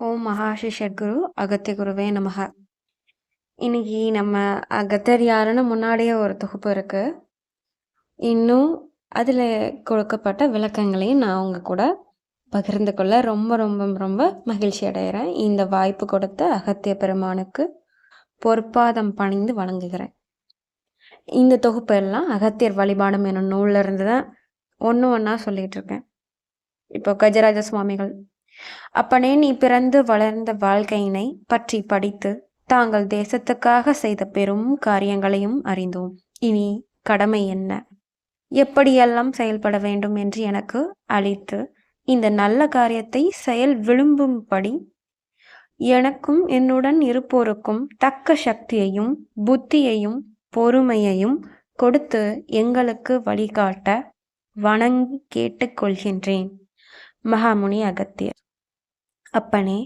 ஓம் மகாஷிஷத்குரு அகத்திய குருவே நமக. இன்னைக்கு நம்ம அகத்தியர் யாருன்னு முன்னாடியே ஒரு தொகுப்பு இருக்கு. இன்னும் அதில் கொடுக்கப்பட்ட விளக்கங்களையும் நான் அவங்க கூட பகிர்ந்து கொள்ள ரொம்ப ரொம்ப ரொம்ப மகிழ்ச்சி அடைகிறேன் இந்த வாய்ப்பு கொடுத்த அகத்திய பெருமானுக்கு பொற்பாதம் பணிந்து வணங்குகிறேன். இந்த தொகுப்பு எல்லாம் அகத்தியர் வழிபாடம் என்னும் நூலில் இருந்து தான் ஒன்று ஒன்றா சொல்லிகிட்டு இருக்கேன். இப்போ கஜராஜ சுவாமிகள் அப்பனே நீ பிறந்து வளர்ந்த வாழ்க்கையினை பற்றி படித்து தாங்கள் தேசத்துக்காக செய்த பெரும் காரியங்களையும் அறிந்தோம். இனி கடமை என்ன? எப்படியெல்லாம் செயல்பட வேண்டும் என்று எனக்கு அளித்து இந்த நல்ல காரியத்தை செயல் விழும்பும்படி எனக்கும் என்னுடன் இருப்போருக்கும் தக்க சக்தியையும் புத்தியையும் பொறுமையையும் கொடுத்து எங்களுக்கு வழிகாட்ட வணங்கி கேட்டுக்கொள்கின்றேன். மகாமுனி அகத்தியர். அப்பனே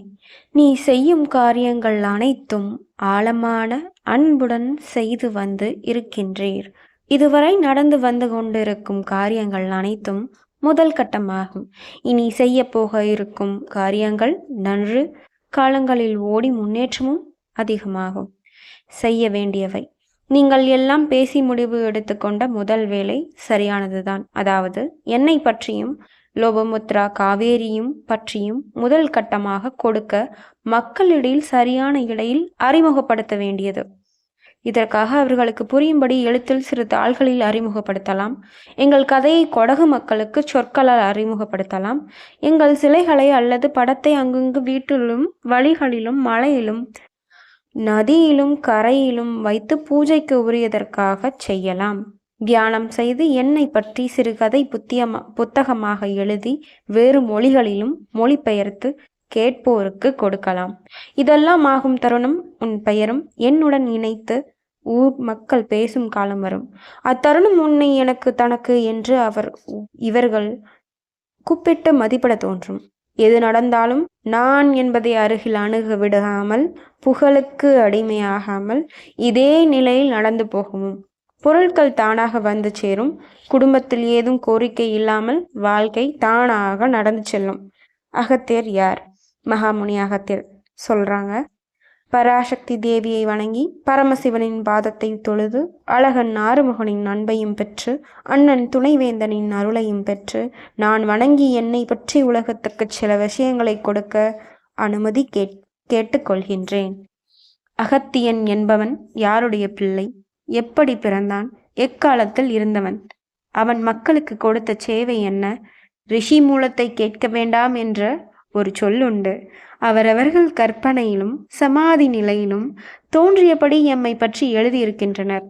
நீ செய்யும் காரியங்கள் அனைத்தும் ஆழமான அன்புடன் செய்து வந்து இருக்கின்றீர். இதுவரை நடந்து வந்து கொண்டிருக்கும் காரியங்கள் அனைத்தும் முதல் கட்டமாகும். இனி செய்ய போக இருக்கும் காரியங்கள் நன்று காலங்களில் ஓடி முன்னேற்றமும் அதிகமாகும். செய்ய வேண்டியவை. நீங்கள் எல்லாம் பேசி முடிவு எடுத்துக்கொண்ட முதல் வேலை சரியானதுதான். அதாவது என்னை பற்றியும் லோபமுத்ரா காவேரியும் பற்றியும் முதல் கட்டமாக கொடுக்க மக்களிடையில் சரியான இடையில் அறிமுகப்படுத்த வேண்டியது. இதற்காக அவர்களுக்கு புரியும்படி எழுத்தில் சிறு தாள்களில் அறிமுகப்படுத்தலாம். எங்கள் கதையை கொடகு மக்களுக்கு சொற்களால் அறிமுகப்படுத்தலாம். எங்கள் சிலைகளை அல்லது படத்தை அங்கங்கு வீட்டிலும் வழிகளிலும் மலையிலும் நதியிலும் கரையிலும் வைத்து பூஜைக்கு உரியதற்காக செய்யலாம். தியானம் செய்து என்னை பற்றி சிறுகதை புத்தியமா புத்தகமாக எழுதி வேறு மொழிகளிலும் மொழிபெயர்த்து கேட்போருக்கு கொடுக்கலாம். இதெல்லாம் ஆகும் தருணம் உன் பெயரும் என்னுடன் இணைத்து ஊர் மக்கள் பேசும் காலம் வரும். அத்தருணம் உன்னை எனக்கு தனக்கு என்று அவர் இவர்கள் கூப்பிட்டு மதிப்பிட தோன்றும். எது நடந்தாலும் நான் என்பதை அருகில் அணுக விடாமல் புகழுக்கு அடிமையாகாமல் இதே நிலையில் நடந்து போகவும். பொருட்கள் தானாக வந்து சேரும். குடும்பத்தில் ஏதும் கோரிக்கை இல்லாமல் வாழ்க்கை தானாக நடந்து செல்லும். அகத்தியர் யார்? மகாமுனி அகத்தியர் சொல்றாங்க. பராசக்தி தேவியை வணங்கி பரமசிவனின் பாதத்தை தொழுது அழகன் ஆறுமுகனின் அன்பையும் பெற்று அண்ணன் துணைவேந்தனின் அருளையும் பெற்று நான் வணங்கி என்னை பற்றி உலகத்துக்கு சில விஷயங்களை கொடுக்க அனுமதி கேட் கேட்டுக்கொள்கின்றேன். அகத்தியன் என்பவன் யாருடைய பிள்ளை? எப்படி பிறந்தான்? எக்காலத்தில் இருந்தவன்? அவன் மக்களுக்கு கொடுத்த சேவை என்ன? ரிஷி மூலத்தை கேட்க வேண்டாம் என்ற ஒரு சொல்லுண்டு. அவரவர்கள் கற்பனையிலும் சமாதி நிலையிலும் தோன்றியபடி எம்மை பற்றி எழுதியிருக்கின்றனர்.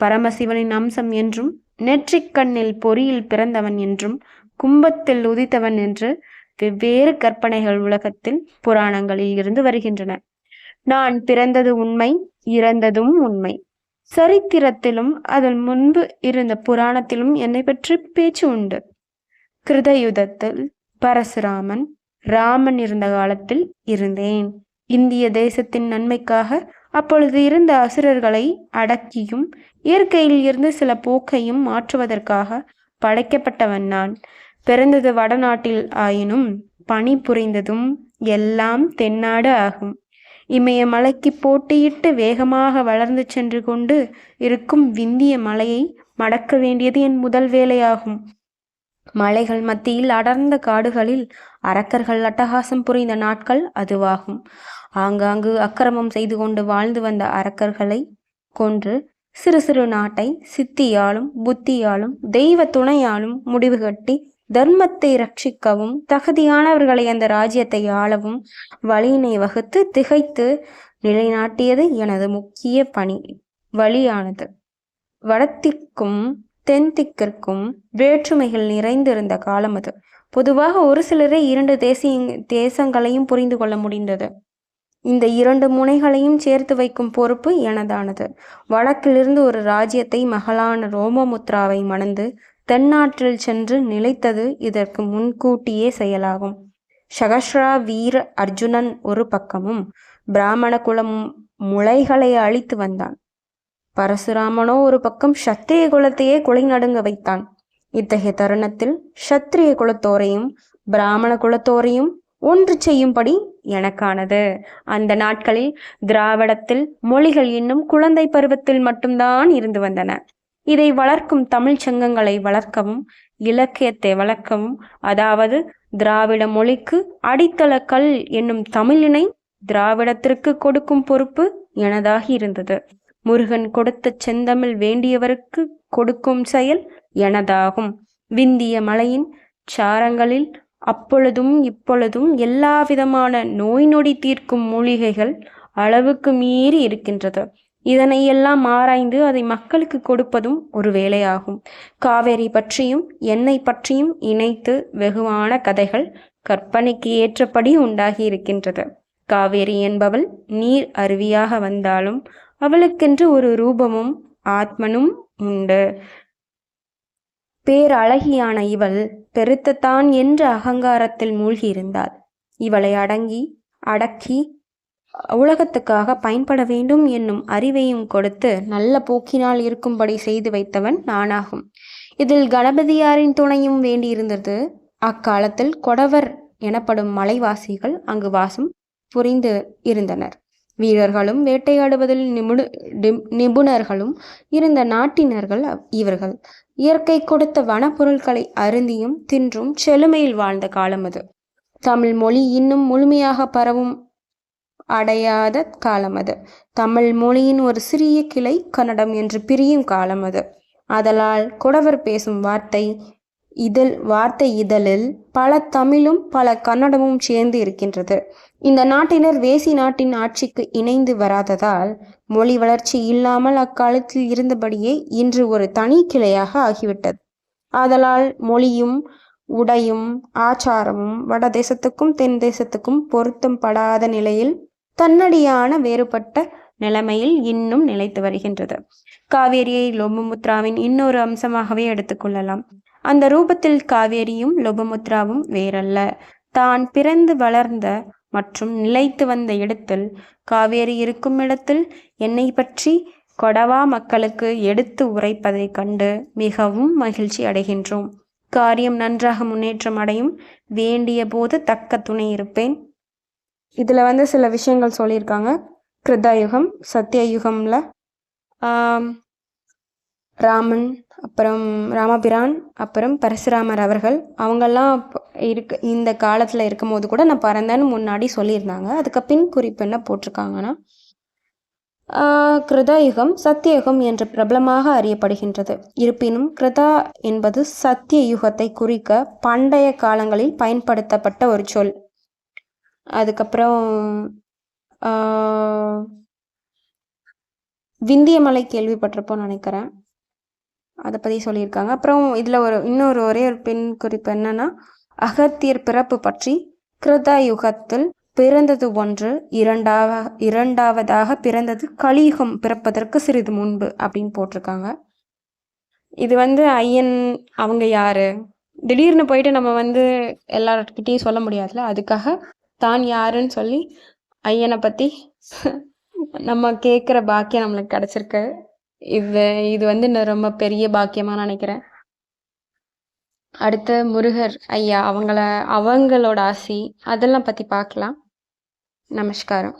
பரமசிவனின் அம்சம் என்றும் நெற்றிக் கண்ணில் பொறியில் பிறந்தவன் என்றும் கும்பத்தில் உதித்தவன் என்று வெவ்வேறு கற்பனைகள் உலகத்தில் புராணங்களில் இருந்து வருகின்றன. நான் பிறந்தது உண்மை இறந்ததும் உண்மை. சரித்திரத்திலும் அதன் முன்பு இருந்த புராணத்திலும் என்னை பற்றி பேச்சு உண்டு. கிருதயுதத்தில் பரசுராமன் ராமன் இருந்த காலத்தில் இருந்தேன். இந்திய தேசத்தின் நன்மைக்காக அப்பொழுது இருந்த அசுரர்களை அடக்கியும் இயற்கையில் இருந்து சில போக்கையும் மாற்றுவதற்காக படைக்கப்பட்டவன் நான். பிறந்தது வடநாட்டில் ஆயினும் பணி புரிந்ததும் எல்லாம் தென்னாடு ஆகும். இமயமலைக்கு போட்டியிட்டு வேகமாக வளர்ந்து சென்று கொண்டு இருக்கும் விந்திய மலையை மடக்க வேண்டியது என் முதல் வேலையாகும். மலைகள் மத்தியில் அடர்ந்த காடுகளில் அரக்கர்கள் அட்டகாசம் புரிந்த நாட்கள் அதுவாகும். ஆங்காங்கு அக்கிரமம் செய்து கொண்டு வாழ்ந்து வந்த அரக்கர்களை கொன்று சிறு சிறு நாட்டை சித்தியாலும் புத்தியாலும் தெய்வ துணையாலும் முடிவு கட்டி தர்மத்தை ரட்சிக்கவும் தகுதியானவர்களை அந்த ராஜ்யத்தை ஆளவும் வழியினை வகுத்து திகைத்து நிலைநாட்டியது எனது முக்கிய பணி வழியானது. வடத்திற்கும் தென்திக்கிற்கும் வேற்றுமைகள் நிறைந்திருந்த காலம் அது. பொதுவாக ஒரு சிலரே இரண்டு தேசிய தேசங்களையும் புரிந்து கொள்ள முடிந்தது. இந்த இரண்டு முனைகளையும் சேர்த்து வைக்கும் பொறுப்பு எனதானது. வடக்கிலிருந்து ஒரு ராஜ்யத்தை மகளான ரோமமுத்ராவை மணந்து தென்னாற்றில் சென்று நிலைத்தது இதற்கு முன்கூட்டியே செயலாகும். சகஸ்ரா வீர அர்ஜுனன் ஒரு பக்கமும் பிராமண குலம் முளைகளை அழித்து வந்தான். பரசுராமனோ ஒரு பக்கம் சத்திரிய குலத்தையே குலை நடுங்க வைத்தான். இத்தகைய தருணத்தில் சத்திரிய குலத்தோரையும் பிராமண குலத்தோரையும் ஒன்று செய்யும்படி எனக்கானது. அந்த நாட்களில் திராவிடத்தில் மொழிகள் இன்னும் குழந்தை பருவத்தில் மட்டும்தான் இருந்து வந்தன. இதை வளர்க்கும் தமிழ் சங்கங்களை வளர்க்கவும் இலக்கியத்தை வளர்க்கவும் அதாவது திராவிட மொழிக்கு அடித்தள கல் என்னும் தமிழினை திராவிடத்திற்கு கொடுக்கும் பொறுப்பு எனதாகி இருந்தது. முருகன் கொடுத்த செந்தமிழ் வேண்டியவருக்கு கொடுக்கும் செயல் எனதாகும். விந்திய மலையின் சாரங்களில் அப்பொழுதும் இப்பொழுதும் எல்லா விதமான நோய் நொடி தீர்க்கும் மூலிகைகள் அளவுக்கு மீறி இருக்கின்றது. இதனை எல்லாம் ஆராய்ந்து அதை மக்களுக்கு கொடுப்பதும் ஒரு வேலையாகும். காவேரி பற்றியும் எண்ணெய் பற்றியும் இணைத்து வெகுவான கதைகள் கற்பனைக்கு ஏற்றபடி உண்டாகி இருக்கின்றது காவேரி என்பவள் நீர் அருவியாக வந்தாலும் அவளுக்கென்று ஒரு ரூபமும் ஆத்மனும் உண்டு. பேரழகியான இவள் பெருத்தத்தான் என்ற அகங்காரத்தில் மூழ்கியிருந்தாள். இவளை அடங்கி அடக்கி உலகத்துக்காக பயன்பட வேண்டும் என்னும் அறிவையும் கொடுத்து நல்ல போக்கினால் இருக்கும்படி செய்து வைத்தவன் நானாகும். இதில் கணபதியாரின் துணையும் வேண்டியிருந்தது. அக்காலத்தில் கொடவர் எனப்படும் மலைவாசிகள் அங்கு வாசம் புரிந்து இருந்தனர். வீரர்களும் வேட்டையாடுவதில் நிபுண நிபுணர்களும் இருந்த நாட்டினர்கள் இவர்கள். இயற்கை கொடுத்த வனப்பொருட்களை அருந்தியும் தின்றும் செழுமையில் வாழ்ந்த காலம் அது. தமிழ் மொழி இன்னும் முழுமையாக பரவும் அடையாத காலம் அது. தமிழ் மொழியின் ஒரு சிறிய கிளை கன்னடம் என்று பிரியும் காலம் அது. அதலால் குடவர் பேசும் வார்த்தை இதழ் வார்த்தை இதழில் பல தமிழும் பல கன்னடமும் சேர்ந்து இருக்கின்றது. இந்த நாட்டினர் வேசி நாட்டின் ஆட்சிக்கு இணைந்து வராததால் மொழி வளர்ச்சி இல்லாமல் அக்காலத்தில் இருந்தபடியே இன்று ஒரு தனி கிளையாக ஆகிவிட்டது. ஆதலால் மொழியும் உடையும் ஆச்சாரமும் வட தேசத்துக்கும் தென் தேசத்துக்கும் பொருத்தம் படாத நிலையில் தன்னடியான வேறுபட்ட நிலைமையில் இன்னும் நிலைத்து வருகின்றது. காவேரியை லோபமுத்ராவின் இன்னொரு அம்சமாகவே எடுத்துக்கொள்ளலாம் அந்த ரூபத்தில் காவேரியும் லோபமுத்ராவும் வேறல்ல. தான் பிறந்து வளர்ந்த மற்றும் நிலைத்து வந்த இடத்தில் காவேரி இருக்கும் இடத்தில் என்னை பற்றி கொடவா மக்களுக்கு எடுத்து உரைப்பதைக் கண்டு மிகவும் மகிழ்ச்சி அடைகின்றோம். காரியம் நன்றாக முன்னேற்றம் அடையும். வேண்டிய போது தக்க துணை இருப்பேன். இதில் வந்து சில விஷயங்கள் சொல்லியிருக்காங்க. கிருதாயுகம் சத்தியயுகமில் ராமன் அப்புறம் ராமபிரான் அப்புறம் பரசுராமர் அவர்கள் அவங்கெல்லாம் இருக்க இந்த காலத்தில் இருக்கும் போது கூட நான் பறந்தேன்னு முன்னாடி சொல்லியிருந்தாங்க. அதுக்கு பின் குறிப்பு என்ன போட்டிருக்காங்கன்னா கிருதாயுகம் சத்தியயுகம் என்று பிரபலமாக அறியப்படுகின்றது. இருப்பினும் கிருதா என்பது சத்திய யுகத்தை குறிக்க பண்டைய காலங்களில் பயன்படுத்தப்பட்ட ஒரு சொல். அதுக்கப்புறம் விந்தியமலை கேள்விப்பட்டிருப்போம் நினைக்கிறேன். அதை பற்றி சொல்லியிருக்காங்க. அப்புறம் இதில் ஒரு இன்னொரு ஒரே ஒரு பெண் குறிப்பு என்னன்னா அகத்தியர் பிறப்பு பற்றி கிருதா யுகத்தில் பிறந்தது ஒன்று இரண்டாவ இரண்டாவதாக பிறந்தது கலியுகம் பிறப்பதற்கு சிறிது முன்பு அப்படின்னு போட்டிருக்காங்க. இது வந்து ஐயன் அவங்க யாரு? திடீர்னு போயிட்டு நம்ம வந்து எல்லார்கிட்டையும் சொல்ல முடியாதுல்ல? அதுக்காக தான் யாருன்னு சொல்லி ஐயனை பற்றி நம்ம கேட்குற பாக்கியம் நம்மளுக்கு கிடச்சிருக்கு. இது இது வந்து நான் ரொம்ப பெரிய பாக்கியமாக நினைக்கிறேன். அடுத்து முருகர் ஐயா அவங்கள அவங்களோட ஆசி அதெல்லாம் பற்றி பார்க்கலாம். நமஸ்காரம்.